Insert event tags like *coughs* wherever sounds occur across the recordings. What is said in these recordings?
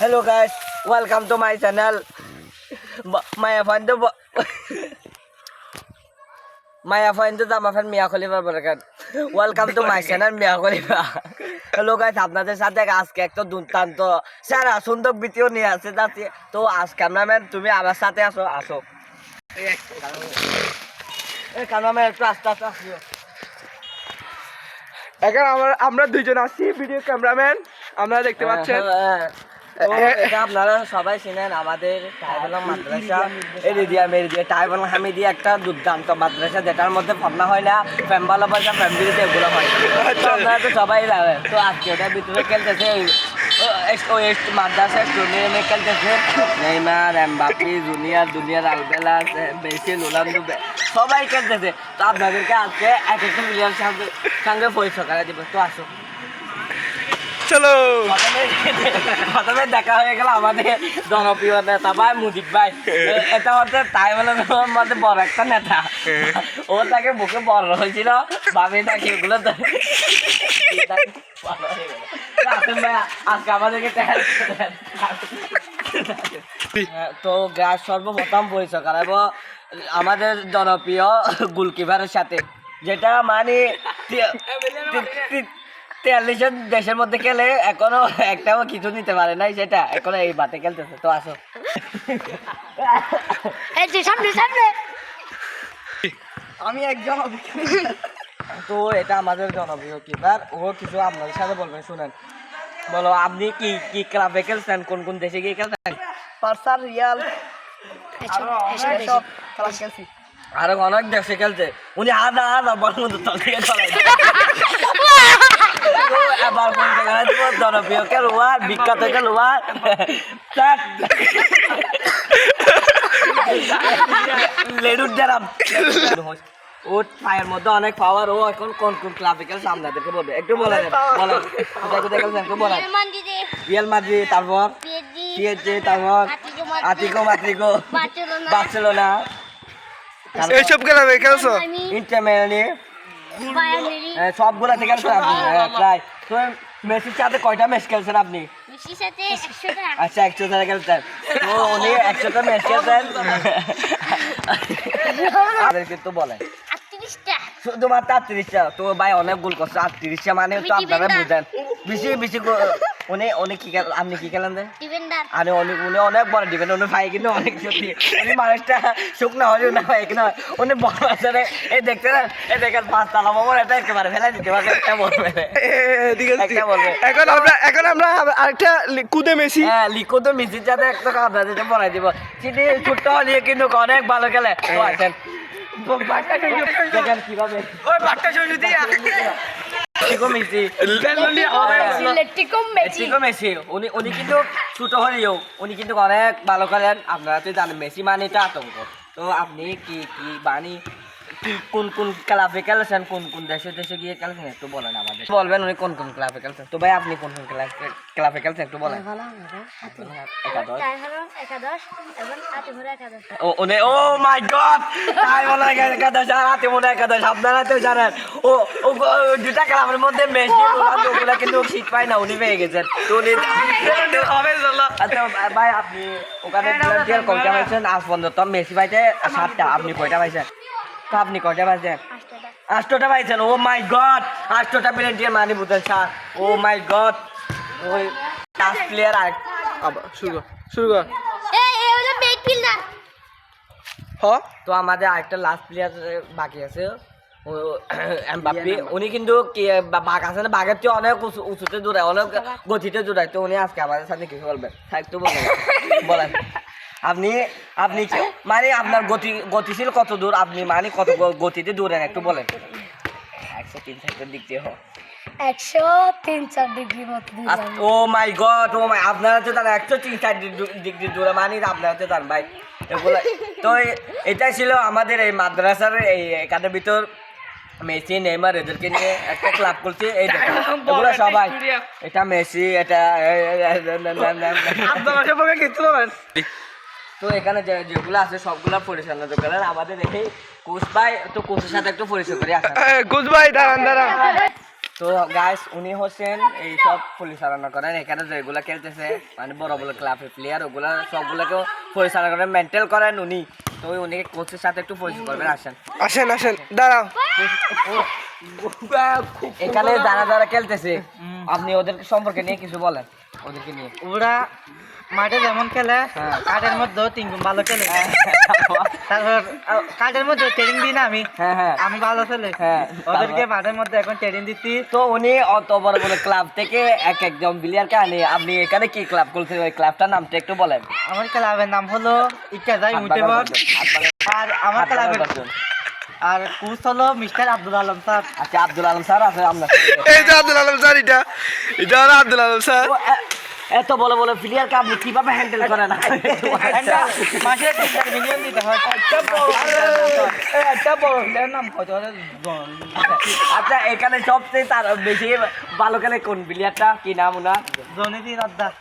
Guys, welcome to my channel. B- My friend to My friend to my friend Mia Khalifa Barakat. Welcome to my channel Mia Khalifa. Hello guys আপনাদের সাথে আজকে একটা দুর্দান্ত সারা সুন্দর video নিয়ে আসছে যাচ্ছি। তো আজ ক্যামেরাম্যান তুমি আমার সাথে আসো আসো। ক্যামেরাম্যান একটু আস্তে আস্তে আসিও এখন আমরা আমরা দুইজন আছি ভিডিও ক্যামেরাম্যান আপনারা দেখতে পাচ্ছেন? হ্যাঁ, তো এটা আপনারা সবাই চিনেন আমাদের টাইবালাম মাদ্রাসা। এরিদিয়া মেরিদিয়া টাইবালাম হামিদিয়া একটা দুর্দান্ত মাদ্রাসা যেটার মধ্যে ভাবনা হয় না ফ্যাম ভালো পয়সা এগুলো হয়। আপনারা তো সবাই জানেন তো আজকে ওটার ভিতরে খেলতেছে মাদ্রাসা খেলতেছে। নেইমার এমবাপি জুনিয়র জুনিয়র আলবেলা বেশি রোনাল্ডো সবাই খেলতেছে। তো আপনাদেরকে আজকে এক একটা প্লেয়ার সঙ্গে সঙ্গে পরিচয় করে দেবো। তো আসো। চলো প্রথমে দেখা হয়ে গেল আমাদের জনপ্রিয় নেতা ভাই মুজিব ভাই। এটা হচ্ছে তাই বলে মধ্যে বড় একটা নেতা। ও তাকে বুকে বড় হয়েছিল। ভাবি নাকি এগুলো তো- আজকে আমাদেরকে গ্রাস সর্বপ্রথম পরিচয় করাবো আমাদের জনপ্রিয় গোলকিপারের সাথে যেটা মানে তেয়াল্লিশ দেশের মধ্যে খেলে এখনও একটাও কিছু নিতে পারে নাই সেটা। এখনও এই বাতে খেলতেছে তো আসো। সামনে সামনে। আমি একজন তো এটা আমাদের জনপ্রিয় কিপার ও কিছু আপনাদের সাথে বলবেন শুনেন। বলো আপনি কি কি ক্লাবে খেলছেন? কোন কোন দেশে গিয়ে খেলছেন? পার্সার রিয়াল। খেলছি। আরও অনেক দেশে খেলছে। উনি আধা আধা বল মতো তল থেকে চলাই এবার কোন জায়গায় দিব জনপ্রিয়। খেলোয়াড় বিখ্যাত খেলোয়াড় লেডুর জারাম ওর পায়ের মধ্যে অনেক পাওয়ার ও এখন কোন কোন ক্লাবে খেলছে আপনাদেরকে বলবে। একটু বলে দেন বলেন। কোথায় কোথায় খেলছেন একটু বলেন। রিয়াল মাদ্রিদ তারপর? পিএসজি তারপর? Atletico Madrid Barcelona. বার্সেলোনা। এইসব খেলাবে খেলছো? ইন্টার মিলানি। সবগুলা থেকে প্রায়। তো মেসির সাথে কয়টা ম্যাচ খেলছেন আপনি? মেসির সাথে 100টা আচ্ছা একশো ধারা খেলছেন। তো উনি একশোটা ম্যাচ খেলছেন। আমাদেরকে তো বলেন। 38টা শুধুমাত্র আটত্রিশটা? তো ভাই অনেক গোল করছে। আটত্রিশটা মানে তো আপনারা। বুঝেন। বেশি বেশি উনি উনি কি খেল আপনি কি খেলেন ডিফেন্ডার। আরে উনি উনি অনেক বড় দিবেন উনি ভাই কিন্তু অনেক সত্যি। উনি মানুষটা শুকনো হলেও না ভাই কিন্তু উনি বড় আছে এই দেখতে না এই দেখেন পাঁচ তালা মোমর এটা একেবারে ফেলাই দিতে পারে একটা বলবে এখন আমরা এখন আমরা আরেকটা লি- কুদে মেসি। হ্যাঁ লিখো তো মিসির সাথে একটা কাদা দিতে পড়াই দিব। চিনি ছোট্ট হলে কিন্তু অনেক ভালো খেলে। তো আছেন দেখেন কীভাবে ওই বাট্টা সরস্বতী লিখো মেসি সিলেটিকো মেসি মেসি মেসি উনি উনি কিন্তু ছোট হলেও উনি কিন্তু অনেক ভালো করেন। আপনারা তো জানেন মেসি মানে তো আতঙ্ক। তো আপনি কি কি কি কোন কোন ক্লাবে খেলেছেন কোন কোন দেশে দেশে গিয়ে খেলেছেন একটু বলেন আমাদের। বলবেন উনি কোন কোন ক্লাবে খেলছেন। তো ভাই আপনি কোন কোন ক্লাবে খেলছেন একটু বলেন। Oh my god! তাই মনে একাদশ আর হাতে মনে একাদশ আপনারা তো জানেন। ও ও দুটা ক্লাবের মধ্যে মেসি ওগুলা কিন্তু পায় না উনি পেয়ে গেছেন। তো উনি আচ্ছা ভাই আপনি ওখানে ভলান্টিয়ার কয়টা পাইছেন আজ পর্যন্ত মেসি পাইছে সাতটা আপনি কয়টা পাইছেন? আপনি পাইছেন ও মাই গড মানে বুঝেন স্যার। Oh my god. ওই লাস্ট প্লেয়ার আর শুরু শুরু কর। এই এই হলো মিডফিল্ডার হ? তো আমাদের আরেকটা লাস্ট প্লেয়ার বাকি আছে। ও *coughs* উনি কিন্তু কি বাঘ আছে না? বাঘের চেয়ে অনেক উঁচু- উঁচুতে দৌড়ায় অনেক গতিতে দৌড়ায় তো উনি আজকে আমাদের সাথে কিছু বলবেন একটু বলেন বলেন। আপনি আপনি কি- মানে আপনার গতি গতিশীল কত দূর? আপনি মানে কত গতিতে দৌড়েন একটু বলেন। একশো তিন সাইডের দিক দিয়ে হোক একশো তিন চার ডিগ্রি মতো ও মাই গড ও মাই আপনারা তো জানেন একশো তিন চার দিক দিয়ে দূরে মানি আপনারা তো জানেন ভাই এগুলো *laughs* তো এটাই ছিল আমাদের এই মাদ্রাসার এই ভিতর মেসি নেইমার এদেরকে নিয়ে একটা ক্লাব করছে। এই *laughs* এগুলো সবাই এটা মেসি এটা *laughs* তো এখানে যে যেগুলো আছে সবগুলো পরিচালনা করেন আমাদের এই কোচ ভাই তো কোচের সাথে একটু পরিচয় করে আসা গুজ ভাই দাঁড়ান দাঁড়ান। তো গাইস উনি হচ্ছেন এই সব পরিচালনা করেন এখানে যেগুলা খেলতেছে মানে বড় বড় ক্লাবের প্লেয়ার ওগুলা সবগুলোকেও পরিচালনা করেন মেনটেন করেন উনি। তো উনি কোচের সাথে একটু পরিচয় করবেন আসেন। আসেন আসেন দাঁড়াও। এখানে যারা যারা খেলতেছে আপনি ওদের সম্পর্কে নিয়ে কিছু বলেন ওদেরকে নিয়ে। ওরা মাঠে যেমন খেলে হ্যাঁ। কাঠের মধ্যেও তিন গুণ ভালো খেলে। তারপর কাঠের মধ্যে ট্রেনিং দিই না আমি হ্যাঁ হ্যাঁ। আমি ভালো খেলে। হ্যাঁ, ওদেরকে মাঠের মধ্যে এখন ট্রেনিং দিচ্ছি। তো উনি অত বড় বড় ক্লাব থেকে এক একজন প্লেয়ারকে আনি। আপনি এখানে কি ক্লাব করছেন? ওই ক্লাবটার নামটা একটু বলেন। আমার ক্লাবের নাম হলো ইকাজাই মুটেবর আর আমার ক্লাবের আর কোচ হলো মিস্টার আব্দুল আলম স্যার। আচ্ছা আব্দুল আলম স্যার আছে আপনার এই যে আব্দুল আলম স্যার এটা। এটা হলো আব্দুল আলম স্যার। এত বড় বড় প্লেয়ারকে আপনি কীভাবে হ্যান্ডেল করেন? মাসে তিন মিলিয়ন দিতে হয়। একটা বড় প্লেয়ার নাম কত আচ্ছা এখানে সবচেয়ে তার বেশি ভালো খেলে কোন প্লেয়ারটা কি নাম ওনার?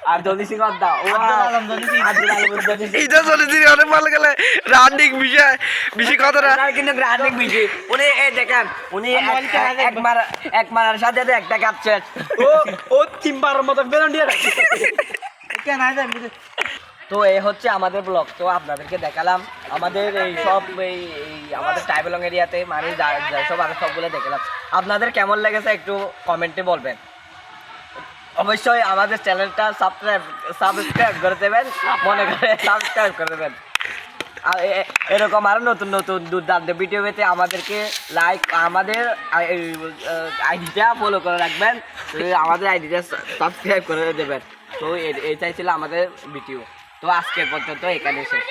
আর দলি সিং অদ্দা ও আলম দলি সিং। আব্দুল আলম দলি সিং। এটা চলে দিদি অনেক ভালো গেলে রানিং বিষয় বেশি না। কিন্তু বেশি। উনি এই দেখেন উনি এক- মার এক মারার সাথে একটা কাপ শেষ। ও ও তিনবারের মতো বেলুন দিয়ে তো এই হচ্ছে আমাদের ব্লগ। তো আপনাদেরকে দেখালাম। আমাদের এই সব এই আমাদের ট্রাইবেলং এরিয়াতে মানে সব আছে সবগুলো দেখালাম। আপনাদের কেমন লেগেছে একটু কমেন্টে বলবেন। অবশ্যই আমাদের চ্যানেলটা সাবস্ক্রাইব সাবস্ক্রাইব করে দেবেন। মনে করে সাবস্ক্রাইব করে দেবেন। আর এরকম আরও নতুন নতুন দুর্দান্ত ভিডিও পেতে আমাদেরকে লাইক আমাদের আইডিটা ফলো করে রাখবেন। আমাদের আইডিটা সাবস্ক্রাইব করে দেবেন। তো এটাই ছিল আমাদের ভিডিও তো আজকের পর্যন্ত এখানে শেষ।